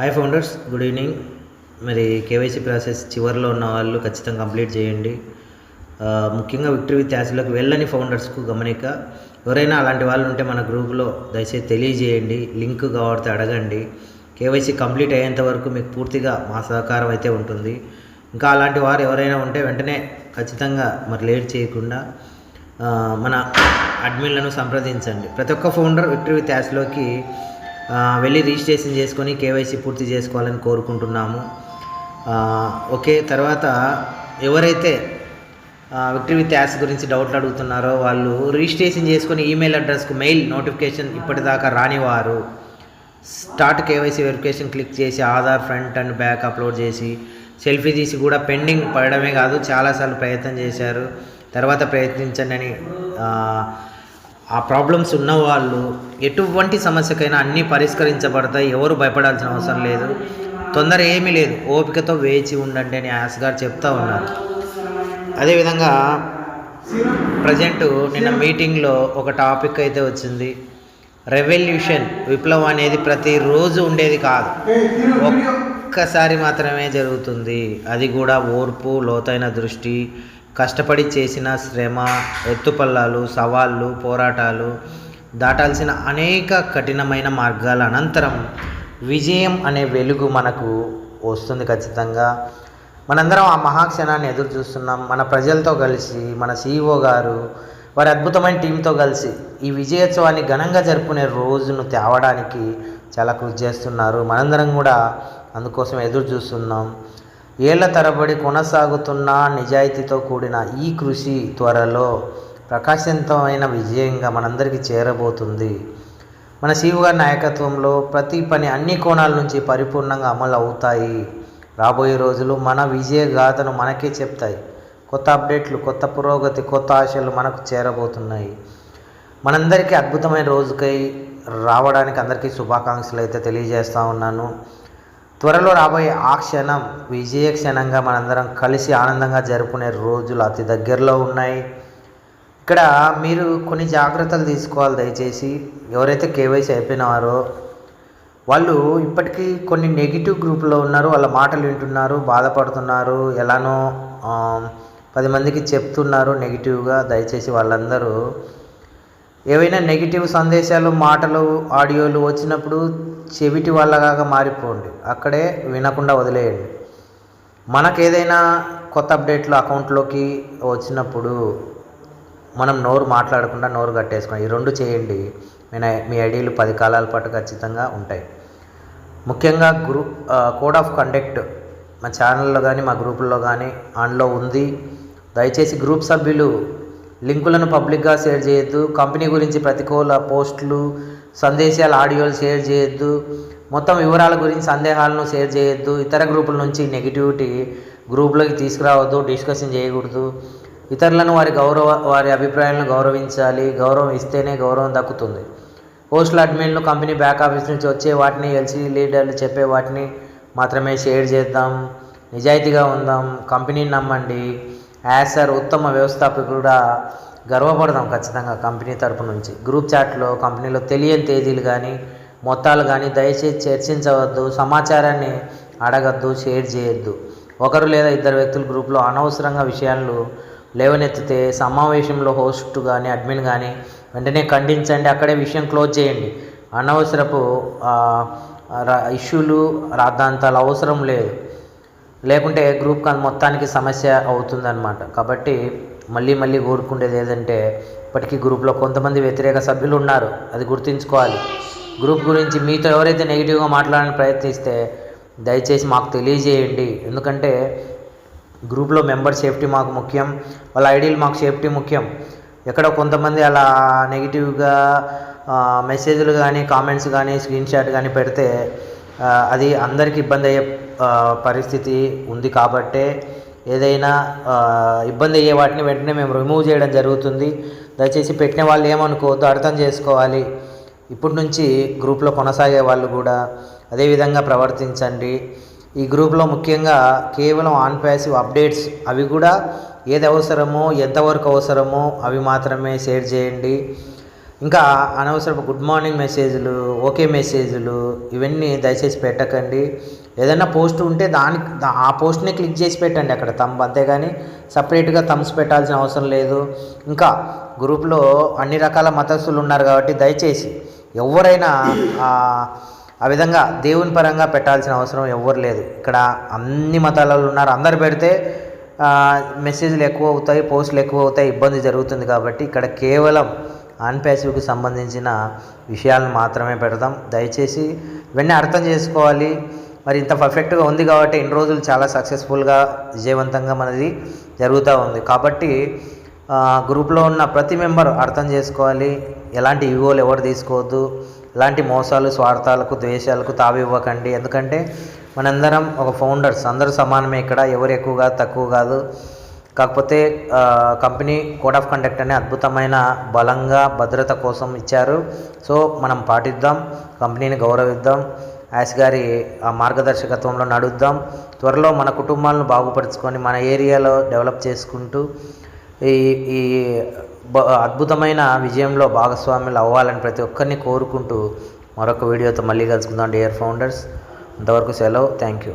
Hi founders good evening మరి KYC process చివరిలో ఉన్న వాళ్ళు ఖచ్చితంగా కంప్లీట్ చేయండి. ముఖ్యంగా విక్టరీ విత్ యాస్లోకి వెళ్ళని ఫౌండర్స్కు గమనిక ఎవరైనా అలాంటి వాళ్ళు ఉంటే మన గ్రూప్లో దయచేసి తెలియజేయండి. లింక్ కాబట్టి అడగండి. కేవైసీ కంప్లీట్ అయ్యేంత వరకు మీకు పూర్తిగా మా సహకారం అయితే ఉంటుంది. ఇంకా అలాంటి వారు ఎవరైనా ఉంటే వెంటనే ఖచ్చితంగా మరి లేట్ చేయకుండా మన అడ్మిన్లను సంప్రదించండి. ప్రతి ఒక్క ఫౌండర్ విక్టరీ విత్ యాస్లోకి వెళ్ళి రిజిస్ట్రేషన్ చేసుకొని కేవైసీ పూర్తి చేసుకోవాలని కోరుకుంటున్నాము. ఓకే తర్వాత ఎవరైతే విక్టరీ విత్ యాస్ గురించి డౌట్లు అడుగుతున్నారో వాళ్ళు రిజిస్ట్రేషన్ చేసుకొని ఈమెయిల్ అడ్రస్కు మెయిల్ నోటిఫికేషన్ ఇప్పటిదాకా రానివారు. స్టార్ట్ కేవైసీ వెరిఫికేషన్ క్లిక్ చేసి Aadhaar front and back upload చేసి సెల్ఫీ తీసి కూడా పెండింగ్ పడడమే కాదు చాలాసార్లు ప్రయత్నం చేశారు. తర్వాత ప్రయత్నించండి అని ఆ, ప్రాబ్లమ్స్ ఉన్నవాళ్ళు ఎటువంటి సమస్యకైనా అన్నీ పరిష్కరించబడతాయి. ఎవరు భయపడాల్సిన అవసరం లేదు. తొందర ఏమీ లేదు. ఓపికతో వేచి ఉండండి అని యాస్ గారు చెప్తా ఉన్నారు. అదేవిధంగా ప్రజెంట్ నిన్న మీటింగ్లో ఒక టాపిక్ అయితే వచ్చింది. రెవల్యూషన్ విప్లవం అనేది ప్రతిరోజు ఉండేది కాదు. ఒక్కసారి మాత్రమే జరుగుతుంది. అది కూడా ఓర్పు లోతైన దృష్టి కష్టపడి చేసిన శ్రమ ఎత్తుపల్లాలు సవాళ్ళు పోరాటాలు దాటాల్సిన అనేక కఠినమైన మార్గాల అనంతరం విజయం అనే వెలుగు మనకు వస్తుంది ఖచ్చితంగా. మనందరం ఆ మహాక్షణాన్ని ఎదురు చూస్తున్నాం. మన ప్రజలతో కలిసి మన సీఈఓ గారు వారి అద్భుతమైన టీంతో కలిసి ఈ విజయోత్సవాన్ని ఘనంగా జరుపుకునే రోజును తేవడానికి చాలా కృషి చేస్తున్నారు. మనందరం కూడా అందుకోసం ఎదురు చూస్తున్నాం. ఏళ్ళ తరబడి కొనసాగుతున్న నిజాయితీతో కూడిన ఈ కృషి త్వరలో ప్రకాశవంతమైన విజయంగా మనందరికీ చేరబోతుంది. మన శివు గారి నాయకత్వంలో ప్రతి పని అన్ని కోణాల నుంచి పరిపూర్ణంగా అమలు అవుతాయి. రాబోయే రోజులు మన విజయ గాథను మనకే చెప్తాయి. కొత్త అప్డేట్లు కొత్త పురోగతి కొత్త ఆశలు మనకు చేరబోతున్నాయి. మనందరికీ అద్భుతమైన రోజుకై రావడానికి అందరికీ శుభాకాంక్షలు అయితే తెలియజేస్తూ ఉన్నాను. త్వరలో రాబోయే ఆ క్షణం విజయ క్షణంగా మనందరం కలిసి ఆనందంగా జరుపుకునే రోజులు అతి దగ్గరలో ఉన్నాయి. ఇక్కడ మీరు కొన్ని జాగ్రత్తలు తీసుకోవాలి దయచేసి. ఎవరైతే కేవైసీ అయిపోయినారో వాళ్ళు ఇప్పటికీ కొన్ని నెగిటివ్ గ్రూప్లో ఉన్నారు వాళ్ళ మాటలు వింటున్నారు బాధపడుతున్నారు ఎలానో పది మందికి చెప్తున్నారు నెగిటివ్గా. దయచేసి వాళ్ళందరూ ఏవైనా నెగిటివ్ సందేశాలు మాటలు ఆడియోలు వచ్చినప్పుడు చెవిటి వాళ్ళగా మారిపోండి. అక్కడే వినకుండా వదిలేయండి. మనకు ఏదైనా కొత్త అప్డేట్లు అకౌంట్లోకి వచ్చినప్పుడు మనం నోరు మాట్లాడకుండా నోరు కట్టేసుకోండి ఈ రెండు చేయండి. మీ మీ ఐడీలు పది కాలాల పాటు ఖచ్చితంగా ఉంటాయి. ముఖ్యంగా గ్రూ కోడ్ ఆఫ్ కండక్ట్ మా ఛానల్లో కానీ మా గ్రూపుల్లో కానీ ఆన్లో ఉంది. దయచేసి గ్రూప్ సభ్యులు లింకులను పబ్లిక్గా షేర్ చేయొద్దు. కంపెనీ గురించి ప్రతికూల పోస్టులు సందేశాలు ఆడియోలు షేర్ చేయొద్దు. మొత్తం వివరాల గురించి సందేహాలను షేర్ చేయొద్దు. ఇతర గ్రూపుల నుంచి నెగిటివిటీ గ్రూప్లోకి తీసుకురావద్దు డిస్కషన్ చేయకూడదు. ఇతరులను వారి గౌరవ వారి అభిప్రాయాలను గౌరవించాలి. గౌరవం ఇస్తేనే గౌరవం దక్కుతుంది. పోస్టుల అడ్మిన్లు కంపెనీ బ్యాక్ ఆఫీస్ నుంచి వచ్చే వాటిని ఎల్సీ లీడర్లు చెప్పే వాటిని మాత్రమే షేర్ చేద్దాం. నిజాయితీగా ఉందాం. కంపెనీని నమ్మండి. యాసర్ ఉత్తమ వ్యవస్థాపకుడుగా గర్వపడదాం ఖచ్చితంగా కంపెనీ తరపు నుంచి. గ్రూప్ చాట్లో కంపెనీలో తెలియని తేదీలు కానీ మొత్తాలు కానీ దయచేసి చర్చించవద్దు సమాచారాన్ని అడగద్దు షేర్ చేయొద్దు. ఒకరు లేదా ఇద్దరు వ్యక్తులు గ్రూప్లో అనవసరంగా విషయాలు లేవనెత్తితే సమావేశంలో హోస్ట్ కానీ అడ్మిన్ కానీ వెంటనే ఖండించండి అక్కడే విషయం క్లోజ్ చేయండి. అనవసరపు రా- ఇష్యూలు రాద్ధాంతాలు అవసరం లేదు. లేకుంటే గ్రూప్ కాన్ మొత్తానికి సమస్య అవుతుందన్నమాట. కాబట్టి మళ్ళీ మళ్ళీ ఊరుకుండేది ఏదంటే ఇప్పటికీ గ్రూప్లో కొంతమంది వ్యతిరేక సభ్యులు ఉన్నారు. అది గుర్తుంచుకోవాలి. గ్రూప్ గురించి మీతో ఎవరైతే నెగిటివ్గా మాట్లాడాలని ప్రయత్నిస్తే దయచేసి మాకు తెలియజేయండి. ఎందుకంటే గ్రూప్లో మెంబర్ సేఫ్టీ మాకు ముఖ్యం. వాళ్ళ ఐడీలు మాకు సేఫ్టీ ముఖ్యం. ఎక్కడో కొంతమంది అలా నెగిటివ్గా మెసేజ్లు కానీ కామెంట్స్ కానీ స్క్రీన్ షాట్ కానీ పెడితే అది అందరికీ ఇబ్బంది అయ్యే పరిస్థితి ఉంది కాబట్టే ఏదైనా ఇబ్బంది అయ్యే వాటిని వెంటనే మేము రిమూవ్ చేయడం జరుగుతుంది. దయచేసి పెట్టిన వాళ్ళు ఏమనుకోవద్దు అర్థం చేసుకోవాలి. ఇప్పటి నుంచి గ్రూప్లో కొనసాగే వాళ్ళు కూడా అదే విధంగా ప్రవర్తించండి. ఈ గ్రూప్లో ముఖ్యంగా కేవలం ఆన్ ప్యాసివ్ అప్డేట్స్ అవి కూడా ఏది అవసరమో ఎంతవరకు అవసరమో అవి మాత్రమే షేర్ చేయండి. ఇంకా అనవసరపు గుడ్ మార్నింగ్ మెసేజ్లు ఓకే మెసేజ్లు ఇవన్నీ దయచేసి పెట్టకండి. ఏదైనా పోస్ట్ ఉంటే దానికి ఆ పోస్ట్ని క్లిక్ చేసి పెట్టండి అక్కడ తమ్ అంతేగాని సపరేట్గా థమ్స్ పెట్టాల్సిన అవసరం లేదు. ఇంకా గ్రూప్లో అన్ని రకాల మతస్థులు ఉన్నారు కాబట్టి దయచేసి ఎవరైనా ఆ, విధంగా దేవుని పరంగా పెట్టాల్సిన అవసరం ఎవ్వరు లేదు. ఇక్కడ అన్ని మతాలలో ఉన్నారు. అందరు పెడితే మెసేజ్లు ఎక్కువ అవుతాయి పోస్టులు ఎక్కువ అవుతాయి ఇబ్బంది జరుగుతుంది కాబట్టి ఇక్కడ కేవలం అన్పాసివ్కి సంబంధించిన విషయాలను మాత్రమే పెడదాం. దయచేసి ఇవన్నీ అర్థం చేసుకోవాలి. మరి ఇంత పర్ఫెక్ట్గా ఉంది కాబట్టి ఇన్ని రోజులు చాలా సక్సెస్ఫుల్గా విజయవంతంగా మనది జరుగుతూ ఉంది. కాబట్టి గ్రూప్లో ఉన్న ప్రతి మెంబర్ అర్థం చేసుకోవాలి. ఎలాంటి ఈగోలు ఎవరు తీసుకోవద్దు. ఎలాంటి మోసాలు స్వార్థాలకు ద్వేషాలకు తావి ఇవ్వకండి. ఎందుకంటే మనందరం ఒక ఫౌండర్స్. అందరూ సమానమే ఇక్కడ. ఎవరు ఎక్కువ కాదు తక్కువ కాదు. కాకపోతే కంపెనీ కోడ్ ఆఫ్ కండక్ట్ అనే అద్భుతమైన బలంగా భద్రత కోసం ఇచ్చారు. సో మనం పాటిద్దాం కంపెనీని గౌరవిద్దాం యాస్ గారి ఆ మార్గదర్శకత్వంలో నడుద్దాం. త్వరలో మన కుటుంబాలను బాగుపరుచుకొని మన ఏరియాలో డెవలప్ చేసుకుంటూ ఈ ఈ బ- అద్భుతమైన విజయంలో భాగస్వాములు అవ్వాలని ప్రతి ఒక్కరిని కోరుకుంటూ మరొక వీడియోతో మళ్ళీ కలుసుకుందాం డియర్ ఫౌండర్స్. అంతవరకు సెలవు. Thank you